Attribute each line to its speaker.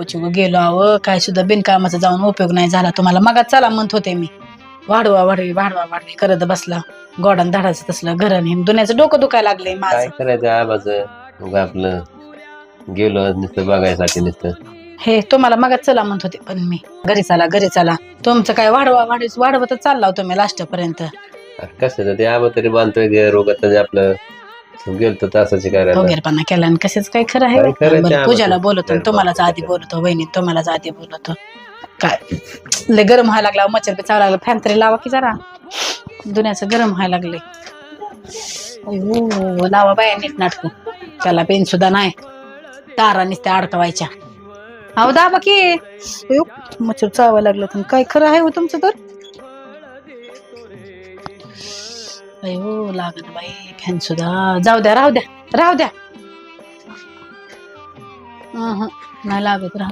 Speaker 1: चिव गेलो अव काय सुद्धा बिनकामाचा जाऊन उपयोग नाही झाला. तुम्हाला मग चला म्हणत होते मी. वाढवा वाढवी वाढवा वाढवी करत बसला. गोडान धाडाचं तसलं घरण हिम दुन्याचं डोकं दुखायला लागले
Speaker 2: काय
Speaker 1: माझं
Speaker 2: करायचं आबाच? उगा आपलं गेलो नुसतं बघायसाठी नुसतं.
Speaker 1: हे तुम्हाला मग चला म्हणत होते पण मी. घरी चला घरी चला. तुमचं काय वाढवा वाढ वाढवतच चालला हो तुम्ही लास्ट पर्यंत
Speaker 2: कसं ते आबा तरी बांधतोय रोगात आपलं गेलतो तासाची करायला
Speaker 1: वगैरेपणा केला. आणि कसेच काय खरं आहे?
Speaker 2: काय
Speaker 1: बरं, पूजाला. बोलवतो आणि तुम्हालाच आधी. बोलवतो वहिनी तुम्हालाच आधी बोलवतो. काय? लय गरम व्हायला लागला. मच्छर बी चावला लागला. फॅन तरी लावा की जरा. दुन्याचं गरम व्हायला लागले लावा बाया नीट नाटकू. त्याला पेन सुद्धा नाही. तारा नुसत्या अडकवायच्या अहो दाबा की. अयो, मच्छर चावा लागलं पण काय खरं आहे हो तुमचं तर? अयो लागत बाई फॅन सुद्धा. जाऊ द्या राहू द्या राहू द्या. नाही लागत राहू.